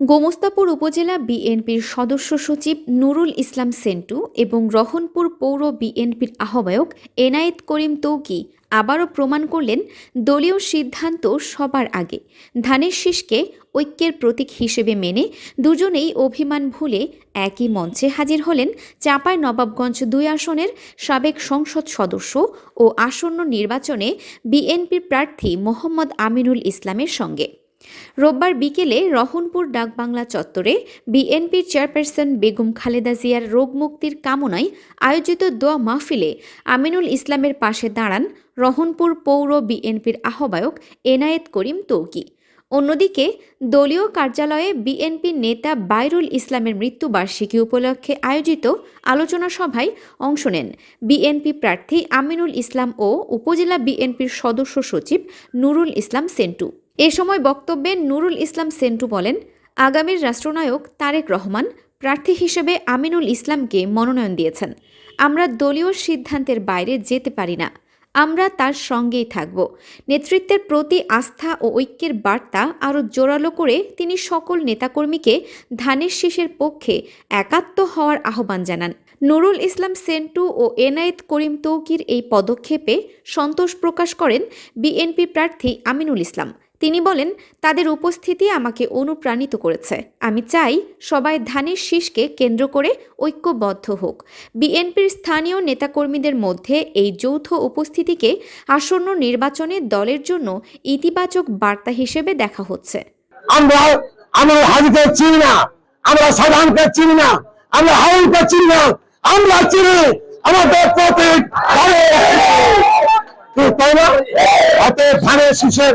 গোমস্তাপুর উপজেলা বিএনপির সদস্য সচিব নুরুল ইসলাম সেন্টু এবং রহনপুর পৌর বিএনপির আহ্বায়ক এনায়েত করিম তৌকি আবারও প্রমাণ করলেন দলীয় সিদ্ধান্ত সবার আগে। ধানের শীষকে ঐক্যের প্রতীক হিসেবে মেনে দুজনেই অভিমান ভুলে একই মঞ্চে হাজির হলেন চাঁপাই নবাবগঞ্জ দুই আসনের সাবেক সংসদ সদস্য ও আসন্ন নির্বাচনে বিএনপির প্রার্থী মোহাম্মদ আমিনুল ইসলামের সঙ্গে। রোববার বিকেলে রহনপুর ডাকবাংলা চত্বরে বিএনপির চেয়ারপারসন বেগম খালেদা জিয়ার রোগ মুক্তির কামনায় আয়োজিত দোয়া মাহফিলে আমিনুল ইসলামের পাশে দাঁড়ান রহনপুর পৌর বিএনপির আহ্বায়ক এনায়েত করিম তৌকি। অন্যদিকে দলীয় কার্যালয়ে বিএনপি নেতা বাইরুল ইসলামের মৃত্যুবার্ষিকী উপলক্ষে আয়োজিত আলোচনা সভায় অংশ নেন বিএনপি প্রার্থী আমিনুল ইসলাম ও উপজেলা বিএনপির সদস্য সচিব নুরুল ইসলাম সেন্টু। এ সময় বক্তব্যে নুরুল ইসলাম সেন্টু বলেন, আগামীর রাষ্ট্রনায়ক তারেক রহমান প্রার্থী হিসেবে আমিনুল ইসলামকে মনোনয়ন দিয়েছেন। আমরা দলীয় সিদ্ধান্তের বাইরে যেতে পারি না। আমরা তার সঙ্গেই থাকব। নেতৃত্বের প্রতি আস্থা ও ঐক্যের বার্তা আরও জোরালো করে তিনি সকল নেতাকর্মীকে ধানের শীষের পক্ষে একাত্ম হওয়ার আহ্বান জানান। নুরুল ইসলাম সেন্টু ও এনায়েত করিম তৌকির এই পদক্ষেপে সন্তোষ প্রকাশ করেন বিএনপি প্রার্থী আমিনুল ইসলাম। তিনি বলেন, তাদের উপস্থিতি আমাকে অনুপ্রাণিত করেছে। আমি চাই সবাই ধানের শীষকে কেন্দ্র করে ঐক্যবদ্ধ হোক। বিএনপির স্থানীয় নেতাকর্মীদের মধ্যে এই যৌথ উপস্থিতিকে আসন্ন নির্বাচনে দলের জন্য ইতিবাচক বার্তা হিসেবে দেখা হচ্ছে। আমরা আমরা হাজিকে চিনি না, আমরা সাধারণকে চিনি না, আমরা হাউলকে চিনি না, আমরা চিনি আমাদের তাই না? হাতে ধানের শীষের